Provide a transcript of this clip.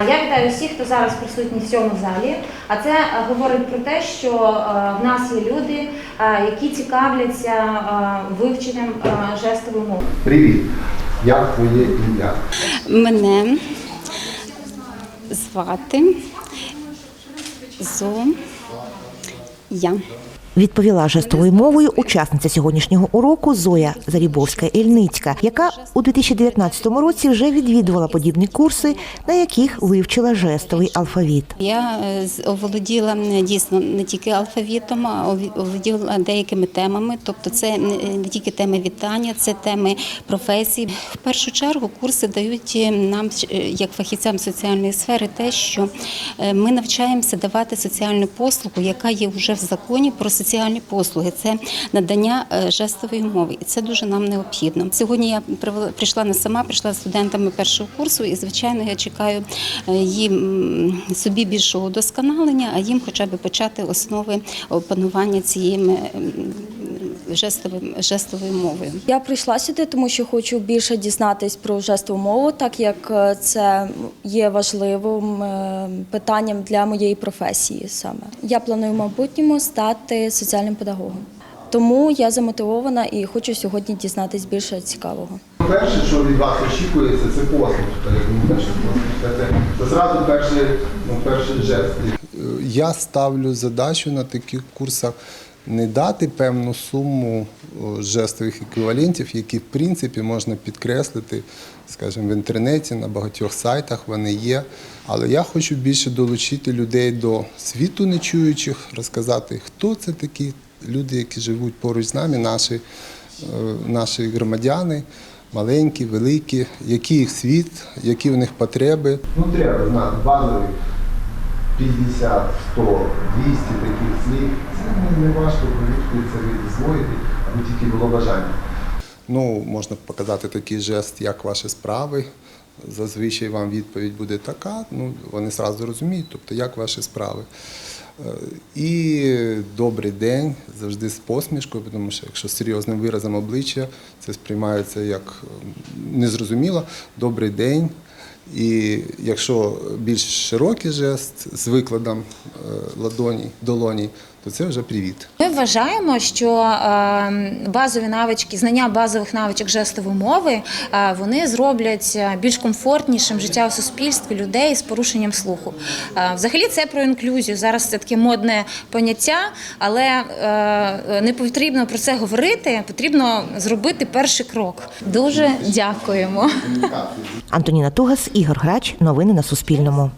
Я вітаю всіх, хто зараз присутній в цьому залі. А це е, говорить про те, що е, в нас є люди, е, які цікавляться вивченням жестової мови. Привіт! Як твоє ім'я? Мене звати Зо. Я. Відповіла жестовою мовою учасниця сьогоднішнього уроку Зоя Зарібовська Ільницька, яка у 2019 році вже відвідувала подібні курси, на яких вивчила жестовий алфавіт. Я е, оволоділа дійсно не тільки алфавітом, а оволоділа деякими темами. Тобто, це не не тільки теми вітання, це теми професій. В першу чергу курси дають е, нам, е, як фахівцям соціальної сфери, те, що е, ми навчаємося давати соціальну послугу, яка є вже в законі про соціальні послуги. Це надання е, жестової мови, і це дуже нам необхідно. Сьогодні я прийшла не сама, прийшла з студентами першого курсу, і звичайно я чекаю е, їм собі більшого досконалення, а їм хоча б почати основи опанування цієї жестовим- жестовою мовою. Я прийшла сюди, тому що хочу більше дізнатись про жестову мову, так як е, це є важливим е, питанням для моєї професії саме. Я планую в майбутньому стати соціальним педагогом. Тому я замотивована і хочу сьогодні дізнатись більше цікавого. Перше, що від вас очікується, це послуг. Це, це зразу перший, ну, перший жест. Я ставлю задачу на таких курсах не дати певну суму жестових еквівалентів, які в принципі можна підкреслити, скажімо, в інтернеті, на багатьох сайтах вони є. Але я хочу більше долучити людей до світу нечуючих, розказати, хто це такі люди, які живуть поруч з нами, наші, е, наші громадяни, маленькі, великі, який їх світ, які в них потреби. Ну, треба знати базових 50, 100, 200 таких слів. Це не, важко, повірте, це ви засвоїти, аби тільки було бажання. Ну, можна показати такий жест, як ваші справи. Зазвичай вам відповідь буде така, ну вони одразу розуміють, тобто як ваші справи. Е, І добрий день завжди з посмішкою, тому що якщо з серйозним виразом обличчя, це сприймається як незрозуміло. Добрий день. І якщо більш широкий жест з викладом е, ладоні, долоні, то це вже привіт. Ми вважаємо, що е, базові навички, знання базових навичок жестової мови, е, вони зроблять е, більш комфортнішим життя у суспільстві людей з порушенням слуху. Взагалі це про інклюзію. Зараз це таке модне поняття, але не потрібно про це говорити, потрібно зробити перший крок. Дуже дякуємо. Антоніна Тугас, Ігор Грач. Новини на Суспільному.